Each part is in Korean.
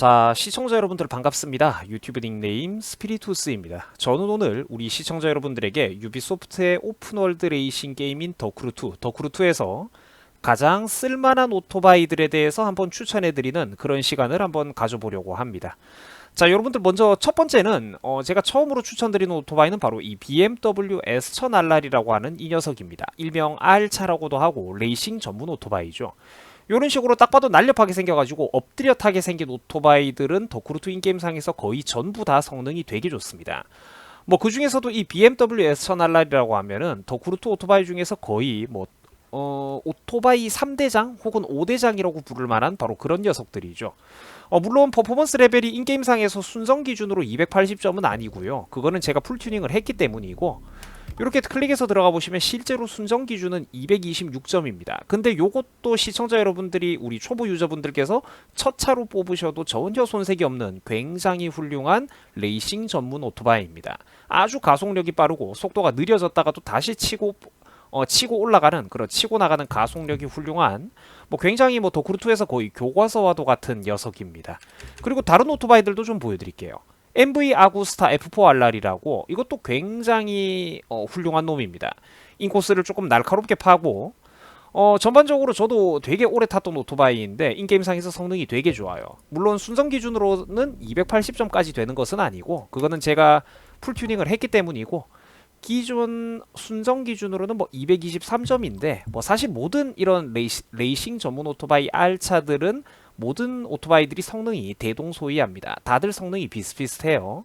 자, 시청자 여러분들 반갑습니다. 유튜브 닉네임 스피리투스입니다. 저는 오늘 우리 시청자 여러분들에게 유비소프트의 오픈월드 레이싱 게임인 더크루2, 더크루2에서 가장 쓸만한 오토바이들에 대해서 한번 추천해드리는 그런 시간을 한번 가져보려고 합니다. 자, 여러분들 먼저 첫 번째는 어, 제가 처음으로 추천드리는 오토바이는 바로 이 BMW S1000RR이라고 하는 이 녀석입니다. 일명 R차라고도 하고 레이싱 전문 오토바이죠. 이런 식으로 딱 봐도 날렵하게 생겨가지고 엎드려 타게 생긴 오토바이들은 더크루트 인게임상에서 거의 전부 다 성능이 되게 좋습니다. 뭐 그 중에서도 이 BMW S1000RR이라고 하면은 더크루트 오토바이 중에서 거의 뭐 어, 오토바이 3대장 혹은 5대장이라고 부를 만한 바로 그런 녀석들이죠. 어, 물론 퍼포먼스 레벨이 인게임상에서 순정 기준으로 280점은 아니고요. 그거는 제가 풀튜닝을 했기 때문이고 이렇게 클릭해서 들어가 보시면 실제로 순정 기준은 226점입니다. 근데 요것도 시청자 여러분들이 우리 초보 유저분들께서 첫 차로 뽑으셔도 전혀 손색이 없는 굉장히 훌륭한 레이싱 전문 오토바이입니다. 아주 가속력이 빠르고 속도가 느려졌다가도 다시 치고 어, 치고 올라가는 그런 치고 나가는 가속력이 훌륭한 뭐 굉장히 뭐 도크루트에서 거의 교과서와도 같은 녀석입니다. 그리고 다른 오토바이들도 좀 보여드릴게요. MV 아구스타 F4RR이라고 이것도 굉장히 어, 훌륭한 놈입니다. 인코스를 조금 날카롭게 파고 어, 전반적으로 저도 되게 오래 탔던 오토바이인데 인게임상에서 성능이 되게 좋아요. 물론 순정 기준으로는 280점까지 되는 것은 아니고 그거는 제가 풀튜닝을 했기 때문이고 기존 순정 기준으로는 뭐 223점인데 뭐 사실 모든 이런 레이시, 레이싱 전문 오토바이 R차들은 모든 오토바이들이 성능이 대동소이합니다. 다들 성능이 비슷비슷해요.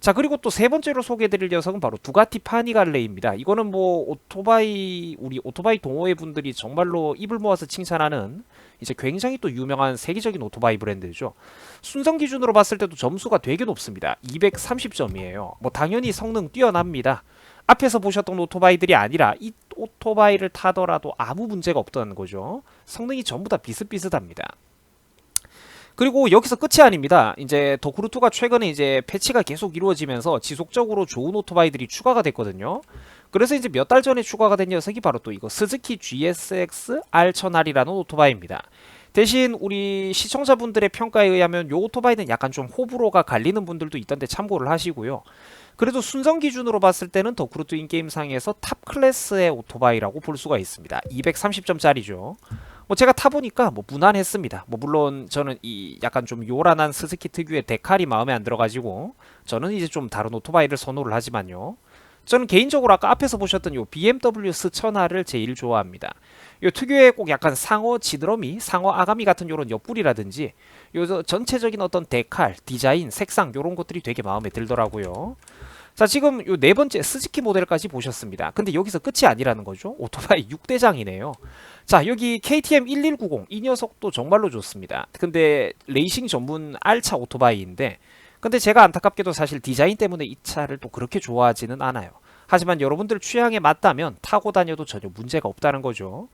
자 그리고 또 세 번째로 소개해드릴 녀석은 바로 두가티 파니갈레입니다. 이거는 뭐 오토바이 우리 오토바이 동호회 분들이 정말로 입을 모아서 칭찬하는 이제 굉장히 또 유명한 세계적인 오토바이 브랜드죠. 순정 기준으로 봤을 때도 점수가 되게 높습니다. 230점이에요. 뭐 당연히 성능 뛰어납니다. 앞에서 보셨던 오토바이들이 아니라 이 오토바이를 타더라도 아무 문제가 없다는 거죠. 성능이 전부 다 비슷비슷합니다. 그리고 여기서 끝이 아닙니다. 이제 더크루2가 최근에 이제 패치가 계속 이루어지면서 지속적으로 좋은 오토바이들이 추가가 됐거든요. 그래서 이제 몇 달 전에 추가가 된 녀석이 바로 또 이거 스즈키 GSX R1000R이라는 오토바이입니다. 대신 우리 시청자분들의 평가에 의하면 요 오토바이는 약간 좀 호불호가 갈리는 분들도 있던데 참고를 하시고요. 그래도 순정 기준으로 봤을 때는 더크루트 인게임상에서 탑 클래스의 오토바이라고 볼 수가 있습니다. 230점짜리죠. 뭐 제가 타보니까 뭐 무난했습니다. 뭐 물론 저는 이 약간 좀 요란한 스즈키 특유의 데칼이 마음에 안 들어가지고 저는 이제 좀 다른 오토바이를 선호를 하지만요. 저는 개인적으로 아까 앞에서 보셨던 요 BMW 스천화를 제일 좋아합니다. 요 특유의 꼭 약간 상어 지드러미, 상어 아가미 같은 요런 옆구리라든지 요 전체적인 어떤 데칼, 디자인, 색상 요런 것들이 되게 마음에 들더라고요. 자 지금 요 네 번째 스즈키 모델까지 보셨습니다. 근데 여기서 끝이 아니라는 거죠. 오토바이 6대장이네요. 자 여기 KTM 1190 이 녀석도 정말로 좋습니다. 근데 레이싱 전문 R차 오토바이인데 근데 제가 안타깝게도 사실 디자인 때문에 이 차를 또 그렇게 좋아하지는 않아요. 하지만 여러분들 취향에 맞다면 타고 다녀도 전혀 문제가 없다는 거죠.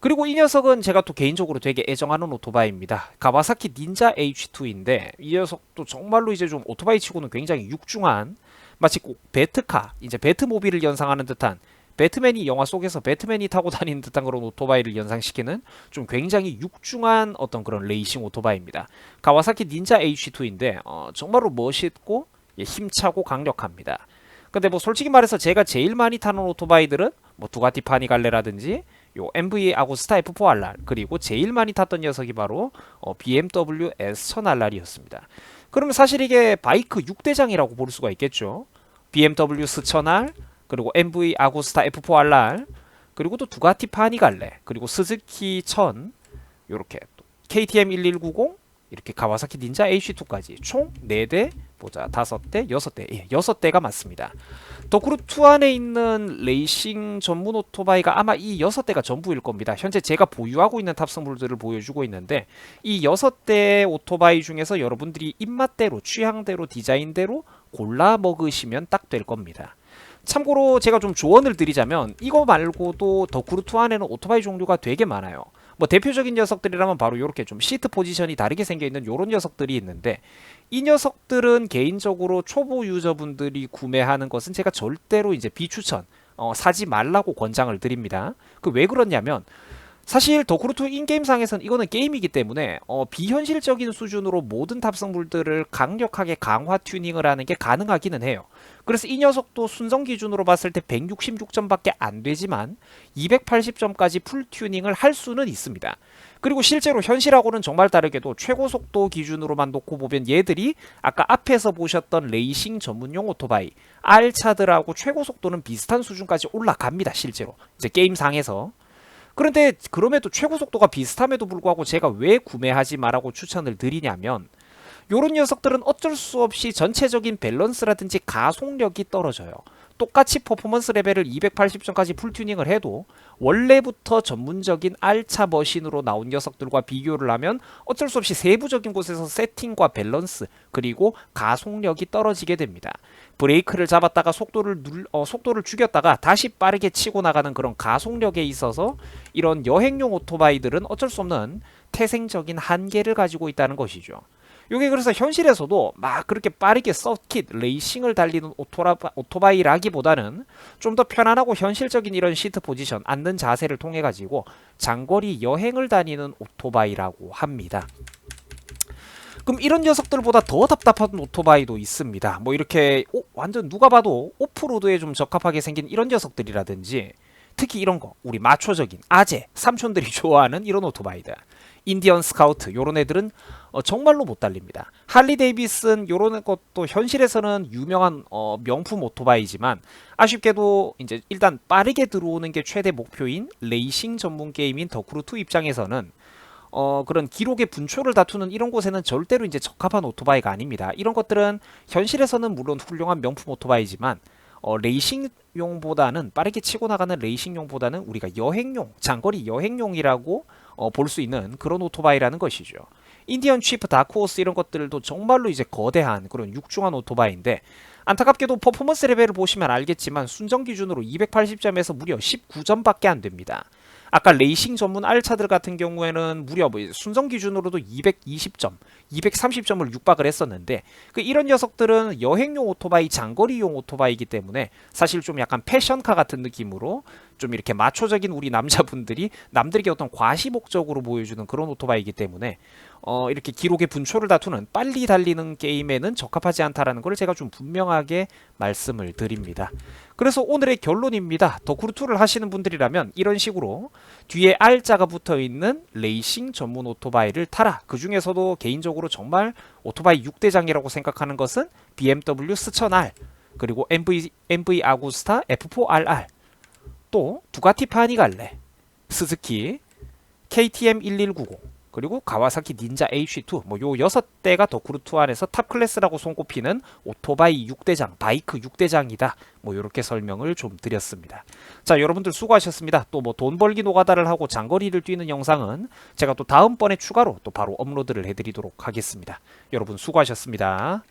그리고 이 녀석은 제가 또 개인적으로 되게 애정하는 오토바이입니다. 가와사키 닌자 H2인데 이 녀석도 정말로 이제 좀 오토바이 치고는 굉장히 육중한 마치 꼭 배트카, 이제 배트모빌을 연상하는 듯한 배트맨이 영화 속에서 배트맨이 타고 다니는 듯한 그런 오토바이를 연상시키는 좀 굉장히 육중한 어떤 그런 레이싱 오토바이입니다. 가와사키 닌자 H2인데 어, 정말로 멋있고 예, 힘차고 강력합니다. 근데 뭐 솔직히 말해서 제가 제일 많이 타는 오토바이들은 뭐 두가티 파니갈레라든지 요 MV 아고스타 F4RR 그리고 제일 많이 탔던 녀석이 바로 어, BMW S1000RR이었습니다. 그러면 사실 이게 바이크 6대장이라고 볼 수가 있겠죠. BMW 스천R 그리고 MV 아고스타 F4RR 그리고 또 두가티 파니갈레 그리고 스즈키 1000 요렇게 KTM 1190 이렇게 가와사키 닌자 H2까지 총 4대 보자 5대 6대 예, 6대가 맞습니다. 도크루2 안에 있는 레이싱 전문 오토바이가 아마 이 6대가 전부일 겁니다. 현재 제가 보유하고 있는 탑승물들을 보여주고 있는데 이 6대 오토바이 중에서 여러분들이 입맛대로 취향대로 디자인대로 골라 먹으시면 딱 될 겁니다. 참고로 제가 좀 조언을 드리자면 이거 말고도 더크루2 안에는 오토바이 종류가 되게 많아요. 뭐 대표적인 녀석들이라면 바로 이렇게 좀 시트 포지션이 다르게 생겨 있는 이런 녀석들이 있는데 이 녀석들은 개인적으로 초보 유저분들이 구매하는 것은 제가 절대로 이제 비추천 어, 사지 말라고 권장을 드립니다. 그 왜 그러냐면 사실 더크루트 인게임상에선 이거는 게임이기 때문에 어, 비현실적인 수준으로 모든 탑승물들을 강력하게 강화 튜닝을 하는 게 가능하기는 해요. 그래서 이 녀석도 순정 기준으로 봤을 때 166점밖에 안 되지만 280점까지 풀 튜닝을 할 수는 있습니다. 그리고 실제로 현실하고는 정말 다르게도 최고 속도 기준으로만 놓고 보면 얘들이 아까 앞에서 보셨던 레이싱 전문용 오토바이 R차들하고 최고 속도는 비슷한 수준까지 올라갑니다. 실제로 이제 게임상에서 그런데 그럼에도 최고 속도가 비슷함에도 불구하고 제가 왜 구매하지 말라고 추천을 드리냐면 요런 녀석들은 어쩔 수 없이 전체적인 밸런스라든지 가속력이 떨어져요. 똑같이 퍼포먼스 레벨을 280점까지 풀튜닝을 해도 원래부터 전문적인 R차 머신으로 나온 녀석들과 비교를 하면 어쩔 수 없이 세부적인 곳에서 세팅과 밸런스 그리고 가속력이 떨어지게 됩니다. 브레이크를 잡았다가 속도를 눌, 어, 속도를 죽였다가 다시 빠르게 치고 나가는 그런 가속력에 있어서 이런 여행용 오토바이들은 어쩔 수 없는 태생적인 한계를 가지고 있다는 것이죠. 요게 그래서 현실에서도 막 그렇게 빠르게 서킷 레이싱을 달리는 오토라, 오토바이라기보다는 좀 더 편안하고 현실적인 이런 시트 포지션 앉는 자세를 통해 가지고 장거리 여행을 다니는 오토바이라고 합니다. 그럼 이런 녀석들보다 더 답답한 오토바이도 있습니다. 뭐 이렇게 오, 완전 누가 봐도 오프로드에 좀 적합하게 생긴 이런 녀석들이라든지 특히 이런 거 우리 마초적인 아재 삼촌들이 좋아하는 이런 오토바이들 인디언 스카우트 요런 애들은 어, 정말로 못 달립니다. 할리 데이비슨 요런 것도 현실에서는 유명한 어, 명품 오토바이지만 아쉽게도 이제 일단 빠르게 들어오는 게 최대 목표인 레이싱 전문 게임인 더크루2 입장에서는 어, 그런 기록의 분초를 다투는 이런 곳에는 절대로 이제 적합한 오토바이가 아닙니다. 이런 것들은 현실에서는 물론 훌륭한 명품 오토바이지만 어, 레이싱용보다는 빠르게 치고 나가는 레이싱용보다는 우리가 여행용, 장거리 여행용이라고 어, 볼 수 있는 그런 오토바이라는 것이죠. 인디언 치프, 다크호스 이런 것들도 정말로 이제 거대한 그런 육중한 오토바이인데 안타깝게도 퍼포먼스 레벨을 보시면 알겠지만 순정 기준으로 280점에서 무려 19점밖에 안 됩니다. 아까 레이싱 전문 R차들 같은 경우에는 무려 뭐 순정 기준으로도 220점, 230점을 육박을 했었는데 그 이런 녀석들은 여행용 오토바이, 장거리용 오토바이이기 때문에 사실 좀 약간 패션카 같은 느낌으로 좀 이렇게 마초적인 우리 남자분들이 남들에게 어떤 과시 목적으로 보여주는 그런 오토바이이기 때문에 어, 이렇게 기록의 분초를 다투는 빨리 달리는 게임에는 적합하지 않다라는 걸 제가 좀 분명하게 말씀을 드립니다. 그래서 오늘의 결론입니다. 더크루2를 하시는 분들이라면 이런 식으로 뒤에 R자가 붙어 있는 레이싱 전문 오토바이를 타라. 그 중에서도 개인적으로 정말 오토바이 6대장이라고 생각하는 것은 BMW 스천 R, 그리고 MV, MV 아구스타 F4RR, 또 두가티 파니갈레, 스즈키, KTM 1190, 그리고 가와사키 닌자 H2 뭐 요 여섯 대가 더크루2 안에서 탑 클래스라고 손꼽히는 오토바이 6대장, 바이크 6대장이다. 뭐 요렇게 설명을 좀 드렸습니다. 자, 여러분들 수고하셨습니다. 또 뭐 돈 벌기 노가다를 하고 장거리를 뛰는 영상은 제가 또 다음번에 추가로 또 바로 업로드를 해드리도록 하겠습니다. 여러분 수고하셨습니다.